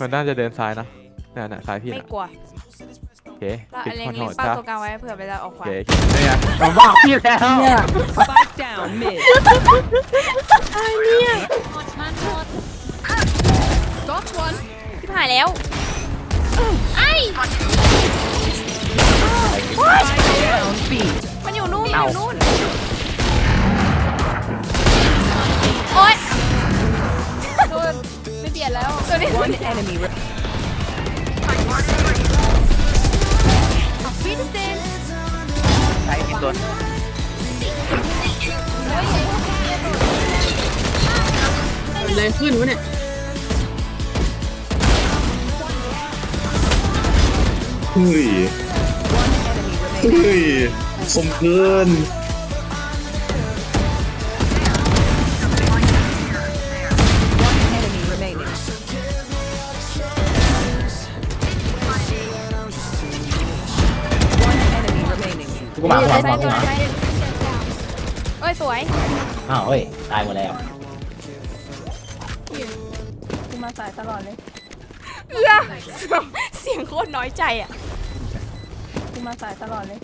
มันน่าจะเดินซ้ายนะน่ะน่ะซ้ายพี่ไม่น่ะกลัวโอเคเราปิดเล็คงอนโทเล็รงเป้าจ้าตัวกลางไว้เผื่อเวลาออกโอขวาเคนี่ไงผมบอกพี่แล้ว Spike down mid. ที่ผ่านแล้วไอ้ Down B. มันอยู่นู่นมันอยู่นู่น One enemy. Re- ฟินเซนใช้ที่ตัวอะไรขึ้นวะเนี่ยเฮ้ย One enemy remaining. เฮ้ยสมเกิน remaining. กูมากูมากูใส่มากูตัวมาใส่เอ้ยสวยอ้าวเฮ้ยตายหมดแล้วกูมาสายตลอดเลยเอื้อเสียงโคตรน้อยใจอะกูมาสายตลอดเลย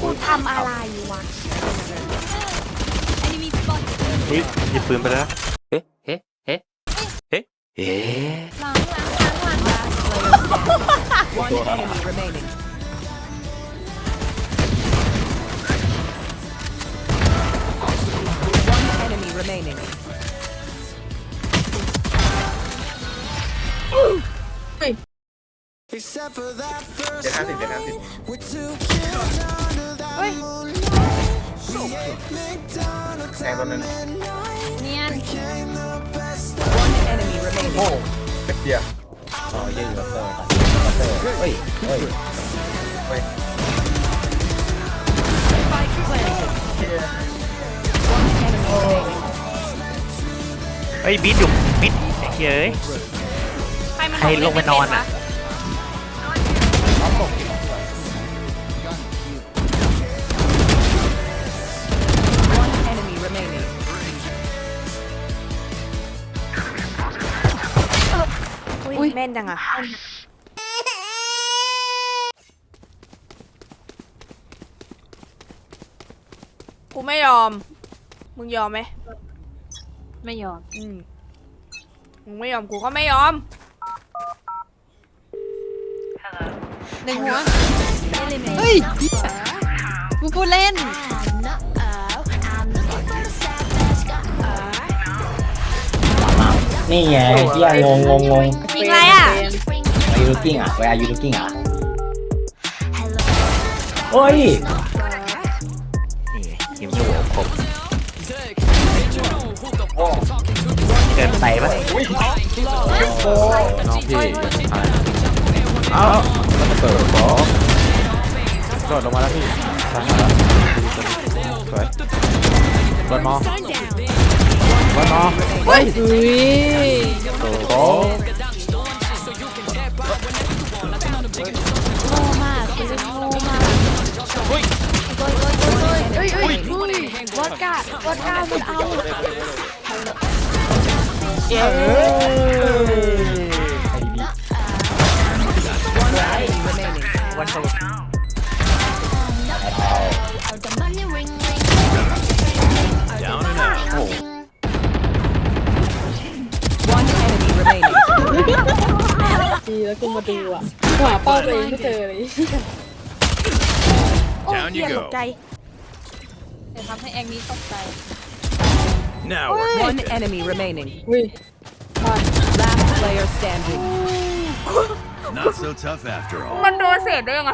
กูทำอะไรวะอุ้ยหยิบปืนไปแล้วเฮ้เฮ้เฮ้เฮ้เฮ้ One enemy remaining. One enemy remaining. เจ็ดห้าสิบเจ็ดห้าสิบเฮ้ยแทงตัวนั้นเนียน One enemy remaining. โอ้เป็ดเดียว อร์เฮ้ยเฮ้ยเฮ้ย Spike planted. One enemy remaining. เฮ้ยบิดอยู่บิดไอ้เฮ้ยใครมันใครลงไปนอนอะ One enemy remaining. อุ้ยแม่นจังอะ ไม่ยอม มึงยอมไหมไม่ยอม อืมมึงไม่ยอมกูก็ไม่ยอม หนึ่งหัว เฮ้ยกูพูดเล่น นี่ไงเยี่ยงงงงงยิงอะไรอะ Are you looking อะ Where are you looking อะเฮ้ยนี่ ทีมอยู่ครบเกินไปปะน้องพี่ตายเอ้าแล้วมันเปิดบอสโดดลงมาแล้วพี่ซ้ายมาแล้วสวยบอลมอบอลมอเฮ้ยอุ้ยโอ้โง่มากคุณเป็นโง่มาก เฮ้ยเฮ้ยเฮ้ยเฮ้ยเฮ้ย วอดก้าวอดก้ามันเอาเอ้ย One enemy remaining. วันโต One enemy remaining. ดีแล้วกูมาดูอะหาเป้าตัวเองไม่เจอเลย โอ้ยเหี้ยตกใจ เดี๋ยวทำให้แองนี้ตกใจ One enemy remaining. อุ้ย Last player standing. Not so tough after all. มันโดนเศษได้ยังไง